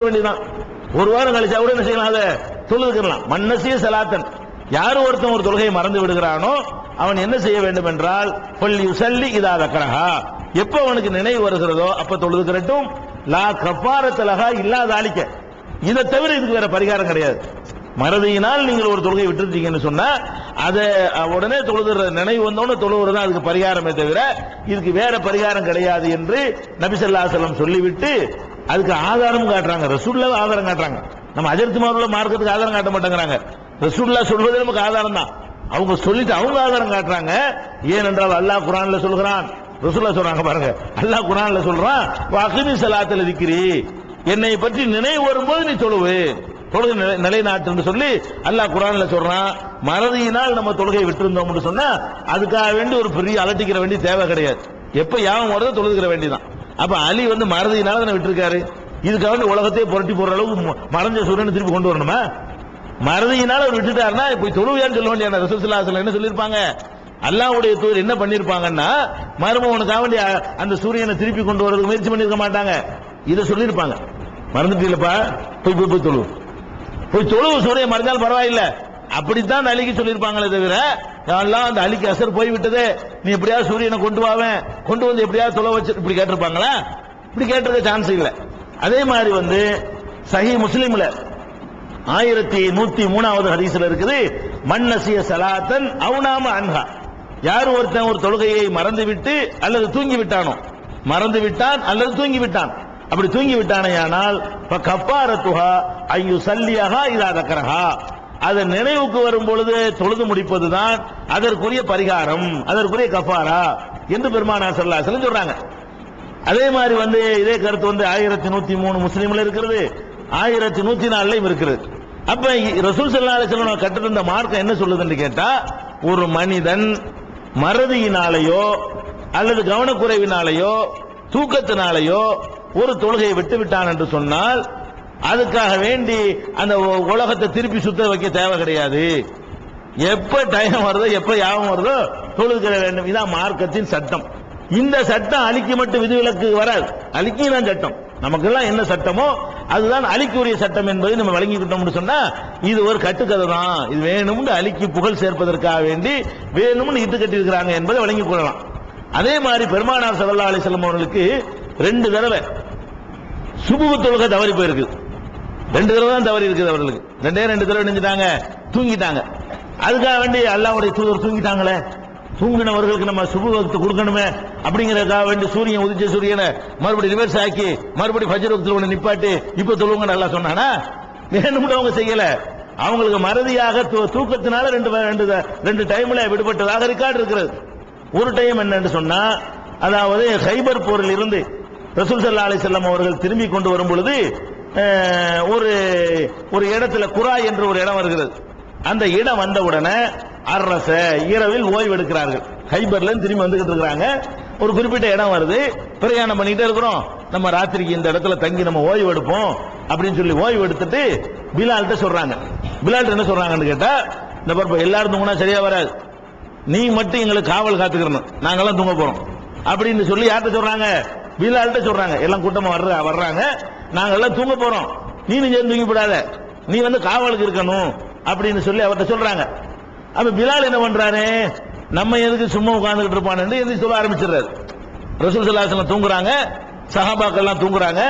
வேண்டியதான் ஒரு வாரம் கழிச்சா கூட என்ன செய்யலாம் அதை தொழுதுக்கலாம் மன்னசிய சலாத்தன். யார் ஒருத்தன் ஒரு தொழுகையை மறந்து விடுகிறானோ அவன் என்ன செய்ய வேண்டும் என்றால் பள்ளி சல்லி இதா தக்கரஹா. எப்ப அவனுக்கு நினைவு வருகிறதோ அப்ப தொழுதுக்கிறட்டும் லா கப்பாரத்தலகா இல்லாத அழிக்க இதை தவிர இதுக்கு வேற பரிகாரம் கிடையாது. மறதியினால் நீங்கள் ஒரு தொழுகை விட்டுருந்தீங்கன்னு சொன்னா அதை உடனே தொழுதுற நினைவு வந்தோன்னு தொழுவுறது அதுக்கு பரிகாரமே தவிர இதுக்கு வேற பரிகாரம் கிடையாது என்று நபிசல்லாசலம் சொல்லிவிட்டு அதுக்கு ஆதாரம் காட்டுறாங்க. ரசூல்லா ஆதாரம் காட்டுறாங்க. நம்ம அஜர்த்துமாருள்ள மார்க்கத்துக்கு ஆதாரம் காட்ட மாட்டேங்கிறாங்க. ரசூல்லா சொல்வது நமக்கு ஆதாரம் தான். அவங்க சொல்லிட்டு அவங்க ஆதாரம் காட்டுறாங்க. ஏனென்றால் அல்லாஹ் குரான்ல சொல்கிறான். ரசூல்லா சொல்றாங்க பாருங்க. அல்லாஹ் குரான்ல சொல்றான் அகிமி சலாத்தில் இருக்கிறி என்னை பற்றி நினைவு வரும்போது நீ தொழுவு. தொழுகை நிலை- நிலைநாட்டுன்னு சொல்லி அல்லாஹ் குரான்ல சொல்றான். மறதியினால் நம்ம தொழுகை விட்டுருந்தோம்னு சொன்னா அதுக்காக வேண்டி ஒரு பெரிய அலட்டிக்கிற வேண்டி தேவை கிடையாது. எப்ப யாவும் வருதோ தொழுதுக்கிற வேண்டியதான் அப்ப அலி வந்து மறதியினால தானே விட்டுருக்காரு? இதுக்காக உலகத்தையே புரட்டி போடுற அளவுக்கு ம- மறைஞ்ச சூரியனை திருப்பி கொண்டு வரணுமா? மறதியினால அவர் விட்டுட்டாருன்னா போய் தொழுவியான்னு சொல்ல வேண்டிய ரசூலுல்லாஹி என்ன சொல்லியிருப்பாங்க? அல்லாவுடைய தூர் என்ன பண்ணிருப்பாங்கன்னா மருமகனுக்காக வேண்டிய அந்த சூரியனை திருப்பி கொண்டு வரதுக்கு முயற்சி பண்ணிருக்க மாட்டாங்க. இதை சொல்லியிருப்பாங்க. மறந்துட்டீங்களப்பா? போய் போய் போய் தொழு. போய் தொழுவு சூரியன் மறைஞ்சாலும் பரவாயில்ல. அப்படித்தான் அந்த அலிக்கு சொல்லியிருப்பாங்களே தவிர எல்லாம் அந்த அலிக்கு அசர் போய் விட்டது நீ எப்படியாவது சூரியனை கொண்டு வாவேன் கொண்டு வந்து எப்படியாவது தொலை வச்சு இப்படி கேட்டிருப்பாங்களா? இப்படி கேட்டிருக்க சான்ஸ் இல்லை. அதே மாதிரி வந்து சஹி முஸ்லீம்ல ஆயிரத்தி நூத்தி மூணாவது ஹரிசில் இருக்குது மன்னசிய சலாத்தன் அவுனாம அன்ஹா. யார் ஒருத்தன் ஒரு தொழுகையை மறந்து விட்டு அல்லது தூங்கி விட்டானோ மறந்து விட்டான் அல்லது தூங்கி விட்டான் அப்படி தூங்கி விட்டானேயானால் கப்பாரத்துஹா ஐயு சல்லியஹா இதா தக்கரஹா. அது நினைவுக்கு வரும் பொழுது தொழுது முடிப்பதுதான் அதற்குரிய பரிகாரம் அதற்குரிய கஃபாரா என்று பெருமானா சொல்லா சொல்லி சொல்றாங்க. அதே மாதிரி வந்து இதே கருத்து வந்து ஆயிரத்தி நூத்தி மூணு முஸ்லீம்ல இருக்கிறது ஆயிரத்தி நூத்தி நாலுலயும் இருக்கிறது அப்ப ரசூல் ஸல்லல்லாஹு அலைஹி கட்டிருந்த மார்க்கம் என்ன சொல்லுதுன்னு கேட்டா ஒரு மனிதன் மறதியினாலேயோ அல்லது கவனக்குறைவினாலேயோ தூக்கத்தினாலேயோ ஒரு தொழுகையை விட்டு விட்டான் என்று சொன்னால் அதுக்காக வேண்டி அந்த உலகத்தை திருப்பி சுத்த வைக்க தேவை கிடையாது. எப்ப டைம் வருதோ எப்ப யாபம் வருதோ தொழுதுக்கிற வேண்டும். இதான் மார்க்கத்தின் சட்டம். இந்த சட்டம் அழிக்க மட்டும் விதிவிலக்கு வராது. அலிக்கு தான் சட்டம். நமக்கெல்லாம் என்ன சட்டமோ அதுதான் அலிக்குரிய சட்டம் என்பதை நம்ம வழங்கிக்கிட்டோம்னு சொன்னா இது ஒரு கட்டுக்கதை தான். இது வேணும்னு அழிக்கு புகழ் சேர்ப்பதற்காக வேண்டி வேணும்னு இட்டு கட்டியிருக்கிறாங்க என்பதை வழங்கிக் கொள்ளலாம். அதே மாதிரி பெருமானார் ஸல்லல்லாஹு அலிசல்லம் அவர்களுக்கு ரெண்டு தடவை சுபுக தொழுகை தவறி போயிருக்கு. ரெண்டு தடவை தான் தவறி இருக்குது அவர்களுக்கு. ரெண்டே ரெண்டு தடவை நினைஞ்சிட்டாங்க தூங்கிட்டாங்க. அதுக்காக வேண்டி அல்லாவுடைய தூதர் தூங்கிட்டாங்களே. தூங்கினவர்களுக்கு நம்ம சுபுகத்து கொடுக்கணுமே. அப்படிங்கிறதுக்காக வேண்டி சூரியன் உதிச்ச சூரியனை மறுபடியும் ரிவர்ஸ் ஆக்கி மறுபடியும் பஜ்ர வக்துல ஒன்று நிப்பாட்டி இப்போ தொழுவங்க நல்லா சொன்னானா? வேணும்னு அவங்க செய்யல. அவங்களுக்கு மறதியாக தூ- தூக்கத்தினால ரெண்டு ரெண்டு ரெண்டு டைம்ல விடுபட்டதாக ரெக்கார்டு இருக்கிறது. ஒரு டைம் என்னன்னு சொன்னா அதாவது ஹைபர் போரில் இருந்து ரசூல் சல்லா அலைஹி அவர்கள் திரும்பி கொண்டு வரும் பொழுது ஒரு ஒரு இடத்துல குரா என்று ஒரு இடம் வருகிறது. அந்த இடம் வந்தவுடனே அரச இரவில் ஓய்வு எடுக்கிறார்கள் ஹைபர்ல திரும்பி வந்துகிட்டு இருக்காங்க ஒரு குறிப்பிட்ட இடம் வருது. பிரயாணம் பண்ணிட்டே இருக்கிறோம். நம்ம ராத்திரிக்கு இந்த இடத்துல தங்கி நம்ம ஓய்வு எடுப்போம் அப்படின்னு சொல்லி ஓய்வு எடுத்துட்டு பிலால்கிட்ட சொல்றாங்க. பிலால்கிட்ட என்ன சொல்றாங்கன்னு கேட்டா இந்த பரப்பு எல்லாரும் தூங்கினா சரியா வராது. நீ மட்டும் எங்களுக்கு காவல் காத்துக்கிறணும். நாங்கெல்லாம் தூங்க போறோம். அப்படின்னு சொல்லி யார்கிட்ட சொல்றாங்க? பிலால்கிட்ட சொல்றாங்க. எல்லாம் கூட்டமா வர்ற வர்றாங்க. நாங்க எல்லாம் தூங்க போறோம். நீனும் சேர்ந்து தூங்கி விடாத நீ வந்து காவலுக்கு இருக்கணும் அப்படின்னு சொல்லி அவர்கிட்ட சொல்றாங்க. அப்ப பிலால் என்ன பண்றாரு? நம்ம எதுக்கு சும்மா உட்கார்ந்துகிட்டு இருப்பான்னு எதுக்கு சொல்ல ஆரம்பிச்சிடுறாரு. ரசூல் சல்லாசலம் தூங்குறாங்க. சஹாபாக்கள் எல்லாம் தூங்குறாங்க.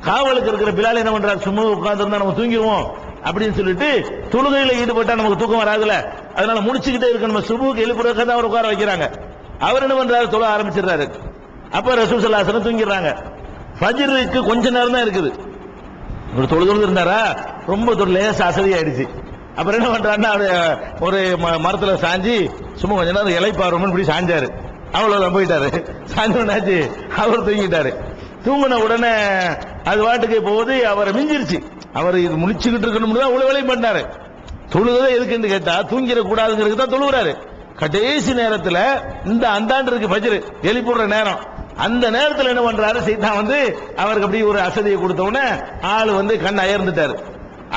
காவலுக்கு இருக்கிற பிலால் என்ன பண்றாரு? சும்மா உட்கார்ந்துருந்தா நம்ம தூங்கிடுவோம் அப்படின்னு சொல்லிட்டு தொழுகையில் ஈடுபட்டா நமக்கு தூக்கம் வராதுல அதனால முடிச்சுக்கிட்டே இருக்க நம்ம சுபுக்கு எழுப்புறதுக்காக தான் அவர் உட்கார வைக்கிறாங்க. அவர் என்ன பண்றாரு? தொழ ஆரம்பிச்சிடுறாரு. அப்ப ரசூசல்லாசனம் தூங்கிடுறாங்க. ஃபஜ்ருக்கு கொஞ்ச நேரம் தான் இருக்குது. ஒரு தொழு தொழுது இருந்தாரா? ரொம்ப லேச அசதி ஆயிடுச்சு அப்புறம் என்ன பண்றாருன்னா ஒரு ம- மரத்துல சாஞ்சி சும்மா கொஞ்ச நேரம் இலைப்பாருமன்னு இப்படி சாஞ்சாரு. அவ்வளவு போயிட்டாரு. சாஞ்சோன்னாச்சு அவர் தூங்கிட்டாரு. தூங்கின உடனே அது வாட்டுக்கு போகுது அவரை மிஞ்சிருச்சு. அவர் இது முடிச்சுக்கிட்டு இருக்கணும்னு தான் அவ்வளவு வேலையும் பண்ணாரு. தொழுகதை எதுக்குன்னு கேட்டா தூங்கிட தான் தொழுகிறாரு கடைசி நேரத்தில் இந்த அந்தாண்டு இருக்கு பஜ்ரு எழுப்பிடுற நேரம். அந்த நேரத்தில் என்ன பண்றாரு? சீதா வந்து அவருக்கு அப்படி ஒரு அசதியை கொடுத்த உடனே ஆள் வந்து கண் அயர்ந்துட்டாரு.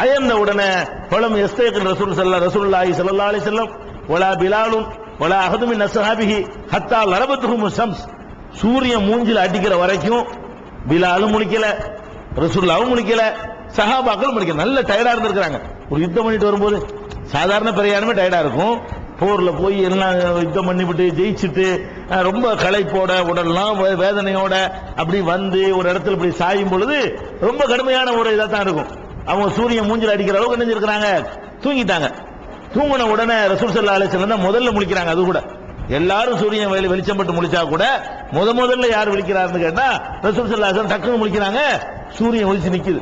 அயர்ந்த உடனே பழம் எஸ்தேக்கன் ரசூல் சல்லா ரசூல்லாஹி சல்லா அலி செல்லம் ஒலா பிலாலும் ஒலா அஹதுமின் அஸ்ஹாபிஹி ஹத்தா லரபத்துகும் சம்ஸ் சூரியன் மூஞ்சில் அடிக்கிற வரைக்கும் பிலாலும் முடிக்கல ரசூல்லாவும் முடிக்கல சஹாபாக்களும் முடிக்கல நல்ல டயர்டா இருந்திருக்கிறாங்க. ஒரு யுத்தம் பண்ணிட்டு வரும்போது சாதாரண பிரயாணமே டயர்டா இருக்கும். போர்ல போய் எல்லாம் யுத்தம் பண்ணிவிட்டு ஜெயிச்சுட்டு ரொம்ப களைப்போட உடல்லாம் வே- வேதனையோட அப்படி வந்து ஒரு இடத்துல இப்படி சாயும் பொழுது ரொம்ப கடுமையான ஒரு இதாக தான் இருக்கும். அவங்க சூரியன் மூஞ்சில் அடிக்கிற அளவுக்கு என்ன தூங்கிட்டாங்க. தூங்கின உடனே ரசூல் சல்லா அலிஸ்லாம் தான் முதல்ல முழிக்கிறாங்க அது கூட. எல்லாரும் சூரியன் வெளி வெளிச்சம் பட்டு முழிச்சா கூட முத முதல்ல யார் விழிக்கிறாருன்னு கேட்டா ரசூல் சல்லா டக்குன்னு முழிக்கிறாங்க சூரியன் ஒழிச்சு நிக்குது.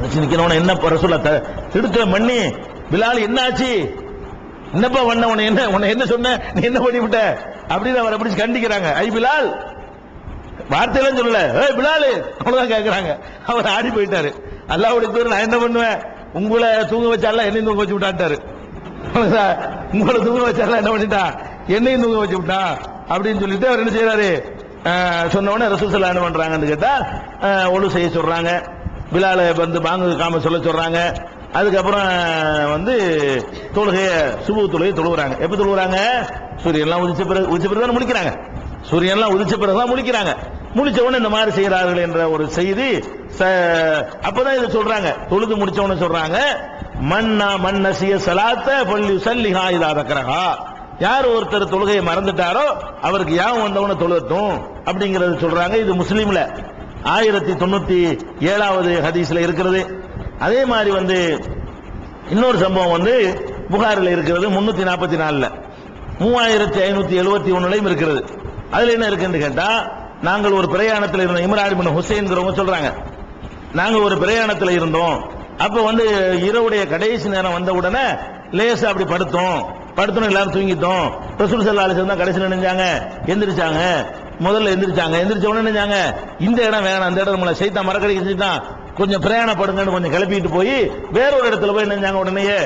வச்சு நிக்கிறவன என்ன ரசூல்லா த- திடுக்க மண்ணி பிலால் என்ன ஆச்சு? என்னப்பா பண்ண உன்னை என்ன உன்னை என்ன சொன்ன? நீ என்ன பண்ணிவிட்ட அப்படின்னு அவரை பிடிச்சி கண்டிக்கிறாங்க. ஐ பிலால்! வார்த்தையெல்லாம் சொல்லல. ஏய் பிலால்! அவ்வளவுதான் கேட்கறாங்க அவர் ஆடி போயிட்டாரு. அல்லாவுடைய தூரம் நான் என்ன பண்ணுவேன்? உங்களை தூங்க வச்சால என்னையும் தூங்க வச்சு விட்டான்ட்டாரு. உங்களை தூங்க வச்சால என்ன பண்ணிட்டான் என்னையும் தூங்க வச்சு விட்டான் அப்படின்னு சொல்லிட்டு அவர் என்ன செய்யறாரு சொன்ன உடனே ரசூசல்லா என்ன பண்றாங்கன்னு கேட்டா ஒழு செய்ய சொல்றாங்க. பிலால வந்து பாங்கு காம சொல்ல சொல்றாங்க. அதுக்கப்புறம் வந்து தொழுகைய சுபு தொழுகை தொழுகிறாங்க எப்படி தொழுகிறாங்க சூரியன்லாம் உதிச்ச பிறகு உதிச்ச பிறகு தான் முடிக்கிறாங்க சூரியன்லாம் உதிச்ச பிறகு தான் முடிக்கிறாங்க முடிச்ச உடனே இந்த மாதிரி செய்கிறார்கள் என்ற ஒரு செய்தி ச- அப்பதான் இதை சொல்றாங்க. தொழுது முடிச்ச உடனே சொல்றாங்க மன்னா மன்னசிய சலாத்த பள்ளி சல்லிஹா இதா தக்கரஹா யார் ஒருத்தர் தொழுகையை மறந்துட்டாரோ அவருக்கு யாவும் வந்தவன தொழுகட்டும் அப்படிங்கறது சொல்றாங்க. இது முஸ்லீம்ல. ஆயிரத்தி தொண்ணூத்தி ஏழாவது ஹதீஸ்ல இருக்கிறது. அதே மாதிரி வந்து இன்னொரு சம்பவம் வந்து புகாரில் இருக்கிறது முன்னூத்தி நாற்பத்தி நாலுல. மூவாயிரத்தி ஐநூத்தி எழுபத்தி ஒன்னுலையும் இருக்கிறது. அதுல என்ன இருக்குன்னு கேட்டா நாங்கள் ஒரு பிரயாணத்தில் இருந்தோம். இம்ரான் பின் ஹுசைன்ங்கிறவங்க சொல்றாங்க. நாங்கள் ஒரு பிரயாணத்தில் இருந்தோம். அப்ப வந்து இரவுடைய கடைசி நேரம் வந்த உடனே லேசா அப்படி படுத்தோம். படுத்தணும் எல்லாரும் தூங்கிட்டோம். ரசூல் சல்லா அலிஸ்லாம் தான் கடைசியில் நினைஞ்சாங்க எந்திரிச்சாங்க. முதல்ல எந்திரிச்சாங்க. எந்திரிச்ச உடனே நினைஞ்சாங்க இந்த இடம் வேணாம். அந்த இடம் நம்மளை சைத்தா மரக்கடைக்கு செஞ்சுட்டான். கொஞ்சம் பிரயாணப்படுங்கன்னு கொஞ்சம் கிளப்பிட்டு போய் வேறொரு இடத்துல போய் நினைஞ்சாங்க உடனேயே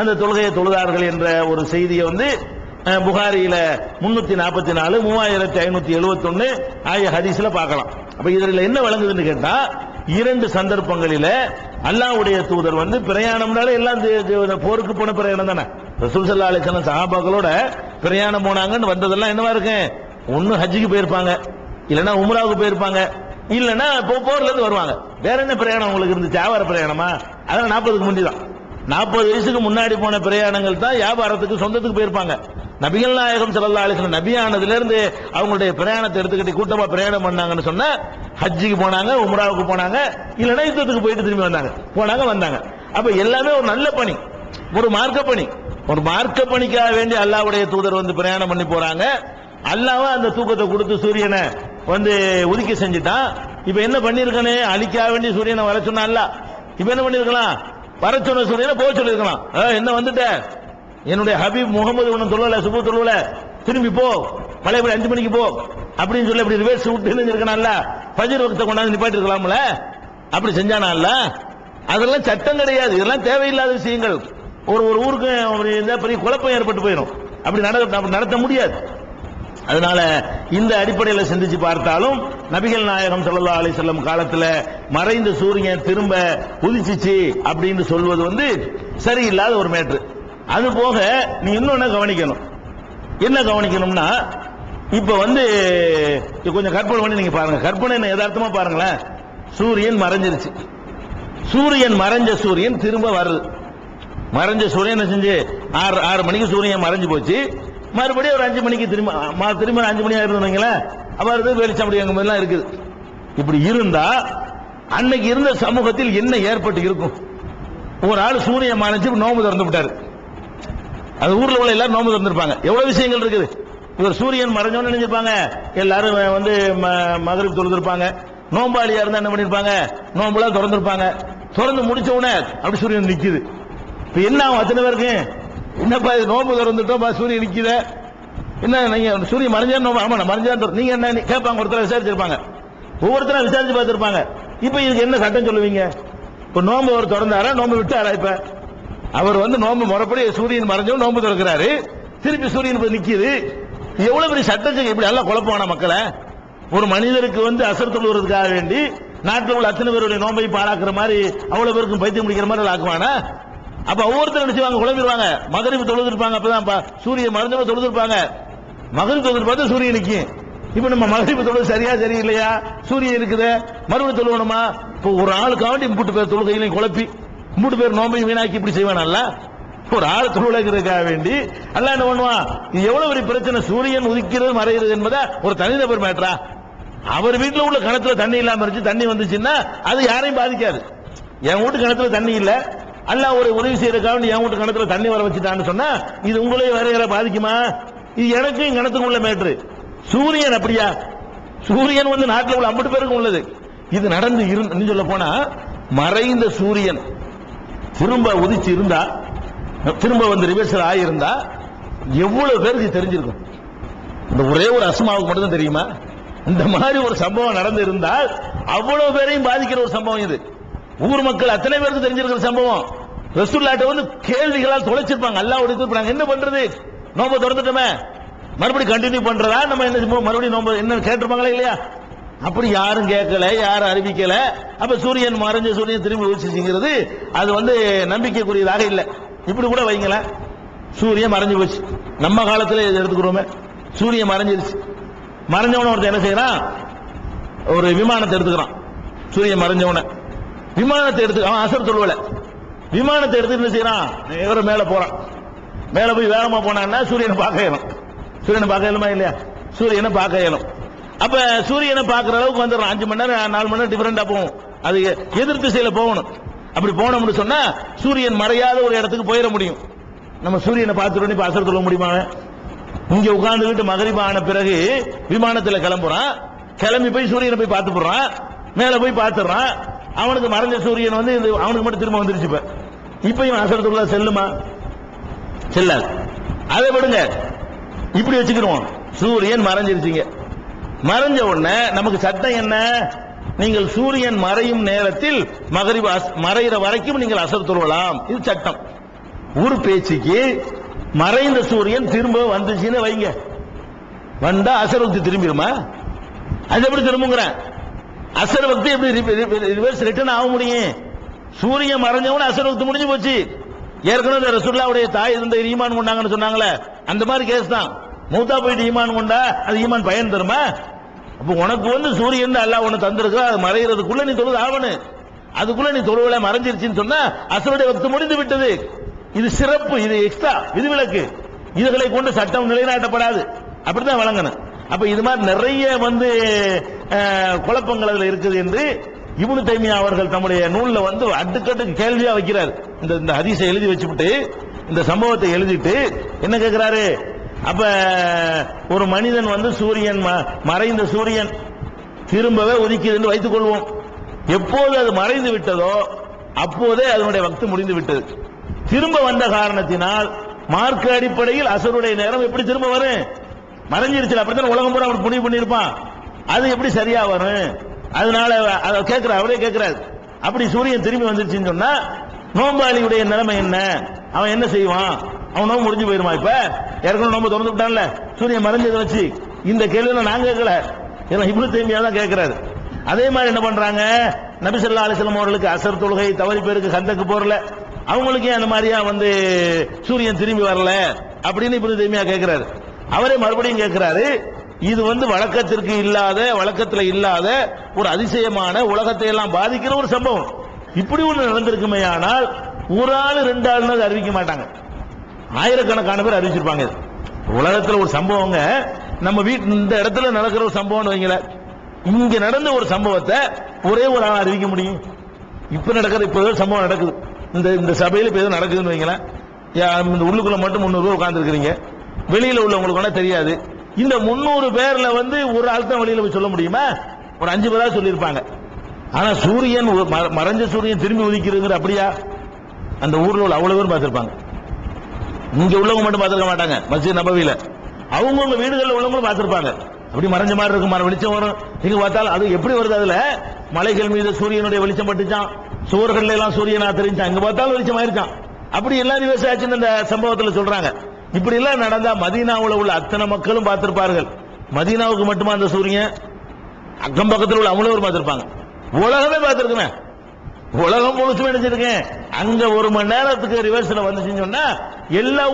அந்த தொழுகையை தொழுதார்கள் என்ற ஒரு செய்தியை வந்து புகாரியில முன்னூத்தி நாற்பத்தி நாலு மூவாயிரத்தி ஐநூத்தி எழுபத்தி ஒன்னு ஆகிய ஹதீஸ்ல பார்க்கலாம். அப்ப இதுல என்ன வழங்குதுன்னு கேட்டா இரண்டு சந்தர்ப்பங்களில அல்லாஹ்வுடைய தூதர் வந்து பிரயாணம்னாலே எல்லாம் போருக்கு போன பிரயாணம் தானே. ரசூல் சல்லா அலிஸ்லாம் சஹாபாக்களோட பிரயாணம் போனாங்கன்னு வந்ததெல்லாம் என்னவா இருக்கு ஒன்னு ஹஜ்ஜுக்கு போயிருப்பாங்க இல்லைன்னா உம்ராவுக்கு போயிருப்பாங்க. இல்லைன்னா இப்போ போர்ல இருந்து வருவாங்க. வேற என்ன பிரயாணம் உங்களுக்கு இருந்துச்சு? வியாபார பிரயாணமா? அதெல்லாம் நாற்பதுக்கு முந்தி தான் நாற்பது வயசுக்கு முன்னாடி போன பிரயாணங்கள் தான் வியாபாரத்துக்கு சொந்தத்துக்கு போயிருப்பாங்க. நபிகள் நாயகம் செல்லா அலைஹி நபியானதுல இருந்து அவங்களுடைய பிரயாணத்தை எடுத்துக்கிட்டு கூட்டமா பிரயாணம் பண்ணாங்கன்னு சொன்னா ஹஜ்ஜிக்கு போனாங்க உம்ராவுக்கு போனாங்க இல்லைன்னா யுத்தத்துக்கு போயிட்டு திரும்பி வந்தாங்க. போனாங்க வந்தாங்க. அப்ப எல்லாமே ஒரு நல்ல பணி. ஒரு மார்க்க பணி. ஒரு மார்க்க பணிக்காக வேண்டி அல்லாவுடைய தூதர் வந்து பிரயாணம் பண்ணி போறாங்க. அல்லாஹ் அந்த தூக்கத்தை கொடுத்து சூரியனை வந்து ஒதுக்கி செஞ்சுட்டான் இப்ப என்ன பண்ணிருக்கானே அழிக்க வேண்டிய சூரியனை வர சொன்னா அல்ல இப்ப என்ன பண்ணிருக்கலாம் வர சொன்ன சூரியனை போக சொல்லிருக்கலாம் என்ன வந்துட்ட என்னுடைய ஹபீப் முகமது ஒன்னும் சொல்லல சுபு சொல்லல திரும்பி போ பழையபடி அஞ்சு மணிக்கு போ அப்படின்னு சொல்லி அப்படி ரிவர்ஸ் விட்டு இருக்கணும்ல பஜர் வக்த கொண்டாந்து நிப்பாட்டி இருக்கலாம்ல அப்படி செஞ்சானால அதெல்லாம் சட்டம் கிடையாது இதெல்லாம் தேவையில்லாத விஷயங்கள் ஒரு ஒரு ஊருக்கு ஒரு பெரிய குழப்பம் ஏற்பட்டு போயிடும் அப்படி நடத்த அப்படி நடத்த முடியாது அதனால இந்த அடிப்படையில் சிந்திச்சு பார்த்தாலும் நபிகள் நாயகம் சல்லா அலி செல்லம் காலத்தில் மறைந்த சூரியன் திரும்ப உதிச்சிச்சு அப்படின்னு சொல்வது வந்து சரியில்லாத ஒரு மேட்ரு. அது போக நீ இன்னொன்னு கவனிக்கணும்? என்ன கவனிக்கணும்னா இப்ப வந்து கொஞ்சம் கற்பனை பண்ணி நீங்க பாருங்க. கற்பனை யதார்த்தமா பாருங்களேன். சூரியன் மறைஞ்சிருச்சு. சூரியன் மறைஞ்ச சூரியன் திரும்ப வருது. மறைஞ்ச சூரியன் செஞ்சு? ஆறு ஆறு மணிக்கு சூரியன் மறைஞ்சு போச்சு. மறுபடியும் ஒரு அஞ்சு மணிக்கு திரும்ப திரும்ப அஞ்சு மணி ஆயிருந்தீங்களே அப்ப அது அங்க அப்படி மாதிரிலாம் இருக்குது. இப்படி இருந்தா அன்னைக்கு இருந்த சமூகத்தில் என்ன ஏற்பட்டு இருக்கும்? ஒரு ஆள் சூரியன் மாணிச்சு நோம்பு திறந்து விட்டாரு. அது ஊர்ல உள்ள எல்லாரும் நோம்பு திறந்துருப்பாங்க. எவ்வளவு விஷயங்கள் இருக்குது? இவர் சூரியன் மறைஞ்சோன்னு நினைச்சிருப்பாங்க. எல்லாரும் வந்து ம- மகரிப் தொழுதிருப்பாங்க. நோம்பாளியா இருந்தா என்ன பண்ணிருப்பாங்க? நோம்புலாம் திறந்துருப்பாங்க. திறந்து முடிச்ச உடனே அப்படி சூரியன் நிக்குது. இப்ப என்ன ஆகும்? அத்தனை பேருக்கு? என்னப்பா இது நோம்பு திறந்துட்டோம் பா, சூரியன் நிற்கிற என்ன நீங்க சூரியன் மறைஞ்சா நோம்பு ஆமா நான் மறைஞ்சா நீங்க என்ன கேட்பாங்க ஒருத்தர் விசாரிச்சிருப்பாங்க. ஒவ்வொருத்தரும் விசாரிச்சு பார்த்திருப்பாங்க. இப்ப இதுக்கு என்ன சட்டம் சொல்லுவீங்க? இப்ப நோம்பு அவர் திறந்தாரா? நோம்பு விட்டாரா இப்ப? அவர் வந்து நோம்பு முறைப்படி சூரியன் மறைஞ்சவும் நோம்பு திறக்கிறாரு. திருப்பி சூரியன் போய் நிக்குது. எவ்வளவு பெரிய சட்டம் இப்படி எல்லாம் குழப்பமான மக்களை. ஒரு மனிதருக்கு வந்து அசர் தொழுவதற்காக வேண்டி நாட்டில் உள்ள அத்தனை பேருடைய நோம்பை பாழாக்குற மாதிரி அவ்வளவு பேருக்கும் பைத்தியம் முடிக்கிற மாதிரி ஆக்குவானா? அப்ப ஒவ்வொருத்தரும் நினைச்சுவாங்க குழம்பிடுவாங்க மகரிப்பு தொழுதுருப்பாங்க. அப்பதான் சூரிய சூரியன் மறைஞ்சவங்க தொழுதிருப்பாங்க. மகரிப்பு தொழுது பார்த்தா சூரியன் நிற்கும் இப்ப நம்ம மகரிப்பு தொழுது சரியா சரியில்லையா? சூரியன் இருக்குது. மறுபடியும் தொழுவணுமா? இப்போ ஒரு ஆளுக்காண்டி மூட்டு பேர் தொழுகையிலையும் குழப்பி மூட்டு பேர் நோம்பையும் வீணாக்கி இப்படி செய்வானல்ல? ஒரு ஆள் தொழுகிறதுக்காக வேண்டி. அல்ல என்ன பண்ணுவான் இது எவ்வளவு பெரிய பிரச்சனை? சூரியன் உதிக்கிறது மறைகிறது என்பதை ஒரு தனிநபர் மேட்டரா அவர் வீட்டில் உள்ள கிணத்துல தண்ணி இல்லாம இருந்துச்சு தண்ணி வந்துச்சுன்னா அது யாரையும் பாதிக்காது. என் வீட்டு கிணத்துல தண்ணி இல்லை. அல்லாஹ் ஒரு உதவி செய்யறதுக்காக என் வீட்டு கிணத்துல தண்ணி வர வச்சுட்டான்னு சொன்னா இது உங்களையும் வேற யாரை பாதிக்குமா? இது எனக்கும் கணத்துக்கும் உள்ள மேட்ரு. சூரியன் அப்படியா? சூரியன் வந்து நாட்டில் உள்ள ஐம்பது பேருக்கும் உள்ளது. இது நடந்து இருந்து சொல்ல போனா மறைந்த சூரியன் திரும்ப உதிச்சு இருந்தா திரும்ப வந்து ரிவர்சல் ஆகியிருந்தா எவ்வளவு பேருக்கு தெரிஞ்சிருக்கும்? இந்த ஒரே ஒரு அஸ்மாவுக்கு மட்டும் தான் தெரியுமா? இந்த மாதிரி ஒரு சம்பவம் நடந்து இருந்தால் அவ்வளவு பேரையும் பாதிக்கிற ஒரு சம்பவம் இது. ஊர் மக்கள் அத்தனை பேருக்கு தெரிஞ்சிருக்கிற சம்பவம். ரசூல்லாட்ட வந்து கேள்விகளால் தொலைச்சிருப்பாங்க. அல்லாஹ் ஒரு நாங்க என்ன பண்றது? நோம்ப திறந்துட்டோமே. மறுபடியும் கண்டினியூ பண்றதா? நம்ம என்ன மறுபடியும் நோம்ப என்ன கேட்டிருப்பாங்களா இல்லையா? அப்படி யாரும் கேட்கல யாரும் அறிவிக்கல. அப்ப சூரியன் மறைஞ்ச சூரியன் திரும்பி உச்சிச்சுங்கிறது அது வந்து நம்பிக்கைக்குரியதாக இல்லை. இப்படி கூட வைங்களேன். சூரியன் மறைஞ்சு போச்சு. நம்ம காலத்துல இதை எடுத்துக்கிறோமே. சூரியன் மறைஞ்சிருச்சு. மறைஞ்சவன ஒருத்தன் என்ன செய்யறான்? ஒரு விமானத்தை எடுத்துக்கிறான். சூரியன் மறைஞ்சவன. விமானத்தை எடுத்து அவன் அசர் சொல்லுவலை. விமானத்தை எடுத்து என்ன செய்யறான்? இவரை மேல போறான். மேல போய் வேகமா போனான்னா சூரியனை பார்க்க இயலும். சூரியனை பார்க்க இயலுமா இல்லையா? சூரியனை பார்க்க இயலும். அப்ப சூரியனை பார்க்குற அளவுக்கு வந்துடும் அஞ்சு மணி நேரம் நாலு மணி நேரம் டிஃபரெண்டா போகும். அது எதிர் திசையில போகணும். அப்படி போனோம்னு சொன்னா சூரியன் மறையாத ஒரு இடத்துக்கு போயிட முடியும். நம்ம சூரியனை பார்த்துட்டு இப்ப அசர் சொல்ல முடியுமா? இங்க உட்கார்ந்துகிட்டு மகரிபா ஆன பிறகு விமானத்துல கிளம்புறான். கிளம்பி போய் சூரியனை போய் பார்த்து போடுறான். மேல போய் பார்த்துறான் அவனுக்கு மறைஞ்ச சூரியன் வந்து அவனுக்கு மட்டும் திரும்ப வந்துருச்சு இப்ப. இப்ப இவன் அசரத்துக்குள்ள செல்லுமா? செல்லாது அதை விடுங்க. இப்படி வச்சுக்கிடுவோம் சூரியன் மறைஞ்சிருச்சுங்க. மறைஞ்ச உடனே நமக்கு சட்டம் என்ன? நீங்கள் சூரியன் மறையும் நேரத்தில் மகரிப் மறைகிற வரைக்கும் நீங்கள் அசர் தொழுவலாம் இது சட்டம். ஒரு பேச்சுக்கு மறைந்த சூரியன் திரும்ப வந்துச்சுன்னு வைங்க. வந்தா அசர் வக்தி திரும்பிடுமா? அது எப்படி திரும்புங்கிறேன்? அசர் வக்தி எப்படி ரிவர்ஸ் ரிட்டர்ன் ஆக முடியும்? சூரியன் மறைஞ்சவன அசர் முடிஞ்சு போச்சு. ஏற்கனவே ரசூல்லாவுடைய தாய் இருந்த ஈமான் கொண்டாங்கன்னு சொன்னாங்களே அந்த மாதிரி கேஸ் தான். மூத்தா போயிட்டு ஈமான் கொண்டா அது ஈமான் பயன் தருமா? அப்ப உனக்கு வந்து சூரியன் அல்ல உனக்கு தந்திருக்கா? அது மறைகிறதுக்குள்ள நீ தொழுது ஆவணு அதுக்குள்ள நீ தொழுவல மறைஞ்சிருச்சுன்னு சொன்னா அசருடைய வக்து முடிந்து விட்டது. இது சிறப்பு இது எக்ஸ்ட்ரா விதிவிலக்கு இதுகளை கொண்டு சட்டம் நிலைநாட்டப்படாது. அப்படிதான் வழங்கணும். அப்ப இது மாதிரி நிறைய வந்து குழப்பங்கள் அதுல இருக்குது என்று இப்னு தைமியா அவர்கள் தம்முடைய நூலில் வந்து அடுக்கடுக்கு கேள்வியா வைக்கிறார். இந்த இந்த ஹதீஸை எழுதி வச்சுவிட்டு இந்த சம்பவத்தை எழுதிட்டு என்ன கேட்கிறாரு அப்ப ஒரு மனிதன் வந்து சூரியன் ம- மறைந்த சூரியன் திரும்பவே உதிக்குது என்று வைத்துக் கொள்வோம். எப்போது அது மறைந்து விட்டதோ அப்போதே அதனுடைய வக்து முடிந்து விட்டது. திரும்ப வந்த காரணத்தினால் மார்க்க அடிப்படையில் அசருடைய நேரம் எப்படி திரும்ப வரும்? மறைஞ்சிருச்சு அப்படித்தான் உலகம் பூரா அவர் முடிவு பண்ணியிருப்பான். அது எப்படி சரியா வரும்? அதனால அதை கேட்கிற அவரே கேட்கிறாரு அப்படி சூரியன் திரும்பி வந்துருச்சுன்னு சொன்னா நோம்பாளியுடைய நிலைமை என்ன? அவன் என்ன செய்வான்? அவன் நோம்பு முடிஞ்சு போயிருமா இப்ப? ஏற்கனவே நோம்பு திறந்து விட்டான்ல. சூரியன் மறைஞ்சதை வச்சு இந்த கேள்வியில நான் கேட்கல. ஏன்னா இப்னு தைமியா தான் கேட்கிறாரு அதே மாதிரி என்ன பண்றாங்க? நபிசல்லா ஸல்லல்லாஹு அவர்களுக்கு அசர் தொழுகை தவறி பேருக்கு கந்தக்கு போறல. அவங்களுக்கு ஏன் அந்த மாதிரியா வந்து சூரியன் திரும்பி வரல? அப்படின்னு இப்னு தைமியா கேட்கிறாரு அவரே மறுபடியும் கேட்கிறாரு இது வந்து வழக்கத்திற்கு இல்லாத வழக்கத்தில் இல்லாத ஒரு அதிசயமான உலகத்தை எல்லாம் பாதிக்கிற ஒரு சம்பவம். இப்படி ஒன்று நடந்திருக்குமே ஆனால் ஒரு ஆள் ரெண்டு ஆள்னு அதை அறிவிக்க மாட்டாங்க. ஆயிரக்கணக்கான பேர் அறிவிச்சிருப்பாங்க உலகத்தில் ஒரு சம்பவங்க நம்ம வீட்டு இந்த இடத்துல நடக்கிற ஒரு சம்பவம்னு வைங்களேன் இங்க நடந்த ஒரு சம்பவத்தை ஒரே ஒரு ஆள் அறிவிக்க முடியும். இப்ப நடக்கிற இப்ப ஏதோ சம்பவம் நடக்குது. இந்த இந்த சபையில இப்ப ஏதோ நடக்குதுன்னு வைங்களேன் இந்த உள்ளுக்குள்ள மட்டும் முந்நூறு உட்காந்துருக்கிறீங்க வெளியில் வெளியில உள்ளவங்களுக்கு வேணா தெரியாது. இந்த முன்னூறு பேர்ல வந்து ஒரு ஆள் தான் வெளியில போய் சொல்ல முடியுமா? ஒரு அஞ்சு பேரா சொல்லியிருப்பாங்க. ஆனா சூரியன் மறைஞ்ச சூரியன் திரும்பி உதிக்கிறதுங்கிற அப்படியா? அந்த ஊர்ல உள்ள அவ்வளவு பேர் பார்த்திருப்பாங்க. இங்க உள்ளவங்க மட்டும் பார்த்திருக்க மாட்டாங்க மசித் நபவியில அவங்கவுங்க வீடுகளில் உள்ளவங்களும் பார்த்திருப்பாங்க. அப்படி மறைஞ்ச மாதிரி இருக்கும் மர வெளிச்சம் வரும். நீங்க பார்த்தாலும் அது எப்படி வருது அதுல? மலைகள் மீது சூரியனுடைய வெளிச்சம் பட்டுச்சான் சுவர்கள் எல்லாம் சூரியனா தெரிஞ்சான் இங்க பார்த்தாலும் வெளிச்சம் ஆயிருச்சான் அப்படி எல்லாம் விவசாயிச்சுன்னு இந்த சம்பவத்தில் சொல்றாங்க. இப்படி எல்லாம் நடந்தா மதீனாவுல உள்ள அத்தனை மக்களும் பார்த்திருப்பார்கள். மதீனாவுக்கு மட்டுமா அந்த சூரியன்? அக்கம் பக்கத்தில் உள்ள அவ்வளவு பார்த்திருப்பாங்க. உலகமே பார்த்திருக்கேன் உலகம் முழுசுமே நினைச்சிருக்கேன் அங்க ஒரு மணி நேரத்துக்கு ரிவர்ஸ்ல வந்துச்சுன்னு சொன்னா எல்லா